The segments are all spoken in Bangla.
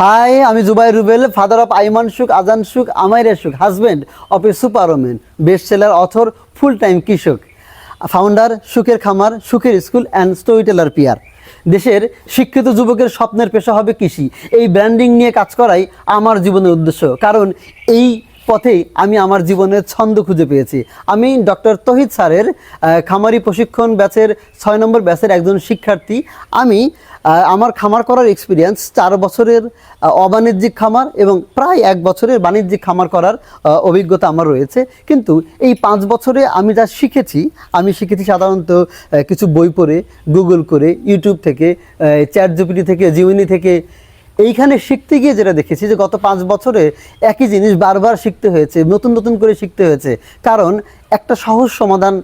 হাই আমি Jubair Rubel father of Aiman Sukh, Ajan Sukh, Amaira Sukh husband of a super woman best seller author full time কৃষক ফাউন্ডার সুখের খামার, সুখের স্কুল অ্যান্ড স্টোরি টেলার পিয়ার দেশের শিক্ষিত যুবকের স্বপ্নের পেশা হবে কৃষি। এই ব্র্যান্ডিং নিয়ে কাজ করাই আমার জীবনের উদ্দেশ্য। কারণ এই পথেই আমি আমার জীবনের ছন্দ খুঁজে পেয়েছি। আমি ডক্টর তহিদ স্যারের খামারি প্রশিক্ষণ ব্যাচের ছয় নম্বর ব্যাচের একজন শিক্ষার্থী। আমি আমার খামার করার এক্সপিরিয়েন্স চার বছরের অবাণিজ্যিক খামার এবং প্রায় এক বছরের বাণিজ্যিক খামার করার অভিজ্ঞতা আমার রয়েছে। কিন্তু এই পাঁচ বছরে আমি যা শিখেছি, আমি শিখেছি সাধারণত কিছু বই পড়ে গুগল করে ইউটিউব থেকে চ্যাট জিপিটি থেকে জিউনি থেকে এইখানে শিখতে গিয়ে যেটা দেখেছি যে গত পাঁচ বছরে একই জিনিস বারবার শিখতে হয়েছে, নতুন নতুন করে শিখতে হয়েছে। কারণ একটা সহজ সমাধান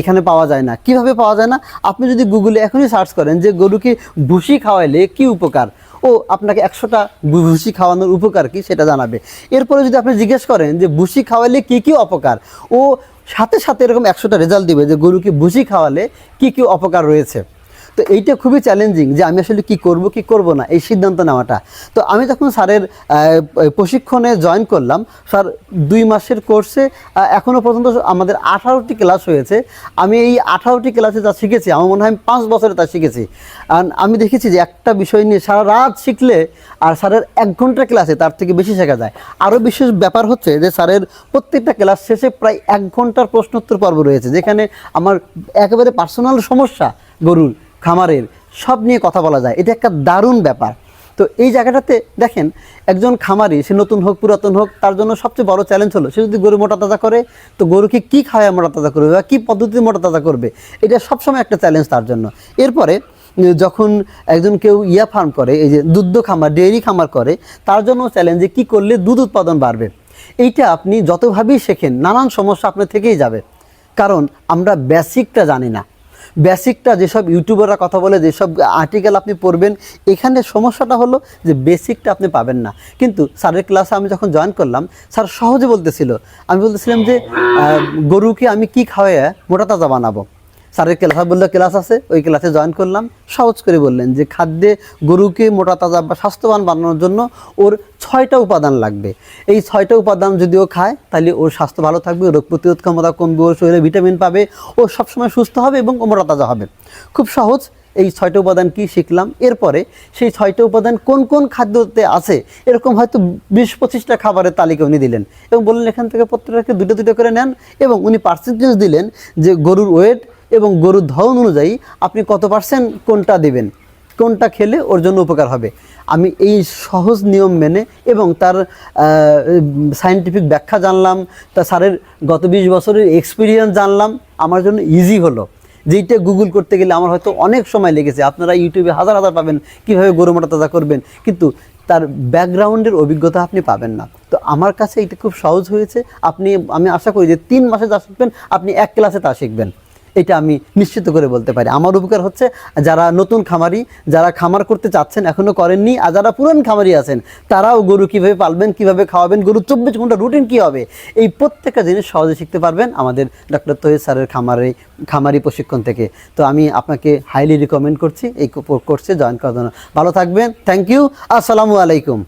এখানে পাওয়া যায় না। কীভাবে পাওয়া যায় না? আপনি যদি গুগলে এখনই সার্চ করেন যে গরুকে ভুসি খাওয়াইলে কি উপকার? ও আপনাকে একশোটা ভুসি খাওয়ানোর উপকার কি সেটা জানাবে। এরপরে যদি আপনি জিজ্ঞেস করেন যে ভুসি খাওয়াইলে কি কি অপকার? ও সাথে সাথে এরকম একশোটা রেজাল্ট দিবে যে গরুকে ভুসি খাওয়ালে কি কি অপকার রয়েছে। তো এইটা খুবই চ্যালেঞ্জিং যে আমি আসলে কি করব কি করব না, এই সিদ্ধান্ত নেওয়াটা। তো আমি যখন স্যারের প্রশিক্ষণে জয়েন করলাম। স্যার দুই মাসের কোর্সে এখনও পর্যন্ত আমাদের আঠারোটি ক্লাস হয়েছে। আমি এই আঠারোটি ক্লাসে যা শিখেছি, আমার মনে হয় আমি পাঁচ বছরে তা শিখেছি। আর আমি দেখেছি যে একটা বিষয় নিয়ে সারা রাত শিখলে আর স্যারের এক ঘণ্টা ক্লাসে তার থেকে বেশি শেখা যায়। আরও বিশেষ ব্যাপার হচ্ছে যে স্যারের প্রত্যেকটা ক্লাস শেষে প্রায় এক ঘণ্টার প্রশ্নোত্তর পর্ব রয়েছে, যেখানে আমার একেবারে পার্সোনাল সমস্যা গরুর। খামারের সব নিয়ে কথা বলা যায়। এটা একটা দারুণ ব্যাপার। তো এই জায়গাটাতে দেখেন, একজন খামারি, সে নতুন হোক, পুরাতন হোক, তার জন্য সবচেয়ে বড় চ্যালেঞ্জ হলো, সে যদি গরু মোটা তাজা করে, তো গরুকে কী খাওয়ায় মোটা তাজা করবে বা কী পদ্ধতিতে মোটা তাজা করবে? এটা সবসময় একটা চ্যালেঞ্জ তার জন্য। এরপরে যখন একজন কেউ ইয়া ফার্ম করে, এই যে দুগ্ধ খামার ডেয়ারি খামার করে, তার জন্য চ্যালেঞ্জে কী করলে দুধ উৎপাদন বাড়বে। এইটা আপনি যতভাবেই শেখেন, নানান সমস্যা আপনার থেকেই যাবে। কারণ আমরা বেসিকটা জানি না। বেসিকটা যেসব ইউটিউবাররা কথা বলে, যেসব আর্টিকেল আপনি পড়বেন, এখানে সমস্যাটা হলো যে বেসিকটা আপনি পাবেন না। কিন্তু স্যারের ক্লাসে আমি যখন জয়েন করলাম, স্যার সহজে বলতেছিল, আমি বলতেছিলাম যে গরুকে আমি কি খাওয়াই মোটা তাজা বানাবো? স্যারের ক্লাস বলল, ক্লাস আছে? ওই ক্লাসে জয়েন করলাম। সহজ করে বললেন যে, খাদ্যে গরুকে মোটা, তাজা বা স্বাস্থ্যবান বানানোর জন্য ওর ছয়টা উপাদান লাগবে। এই ছয়টা উপাদান যদি ও খায়, তাহলে ওর স্বাস্থ্য ভালো থাকবে, রোগ প্রতিরোধ ক্ষমতা কমবে, ওর শরীরে ভিটামিন পাবে, ও সবসময় সুস্থ হবে এবং ও মোটা, তাজা হবে। খুব সহজ, এই ছয়টা উপাদান কি শিখলাম? এরপরে সেই ছয়টা উপাদান কোন কোন খাদ্যতে আছে? এরকম হয়তো বিশ, পঁচিশটা খাবারের তালিকা উনি দিলেন এবং বললেন, এখান থেকে প্রত্যেকটাকে দুটো দুটো করে নেন। এবং উনি পার্সেন্টেজ দিলেন যে গরুর ওয়েট এবং গরুর ধরন অনুযায়ী আপনি কত পার্সেন্ট কোনটা দেবেন? কোনটা খেলে ওর জন্য উপকার হবে? আমি এই সহজ নিয়ম মেনে এবং তার সায়েন্টিফিক ব্যাখ্যা জানলাম, তা স্যারের গত বিশ বছরের এক্সপিরিয়েন্স জানলাম, আমার জন্য ইজি হলো। যেইটা গুগল করতে গেলে আমার হয়তো অনেক সময় লেগেছে। আপনারা ইউটিউবে হাজার হাজার পাবেন কীভাবে গরু মোটা তাজা করবেন, কিন্তু তার ব্যাকগ্রাউন্ডের অভিজ্ঞতা আপনি পাবেন না। তো আমার কাছে এটা খুব সহজ হয়েছে। আপনি, আমি আশা করি যে তিন মাসে যা শিখবেন, আপনি এক ক্লাসে তা শিখবেন। এটা আমি নিশ্চিত করে বলতে পারি। আমার উপকার হচ্ছে যারা নতুন খামারি, যারা খামার করতে চাচ্ছেন এখনও করেননি, আর যারা পুরান খামারি আছেন, তারাও গরু কীভাবে পালবেন, কীভাবে খাওয়াবেন গরু চব্বিশ ঘণ্টা রুটিন কী হবে, এই প্রত্যেকটা জিনিস সহজে শিখতে পারবেন আমাদের ডক্টর তহিদ স্যারের খামারে, খামারি প্রশিক্ষণ থেকে। তো আমি আপনাকে হাইলি রিকমেন্ড করছি, এই কোর্সে জয়েন করার জন্য। ভালো থাকবেন থ্যাংক ইউ আসসালামু আলাইকুম।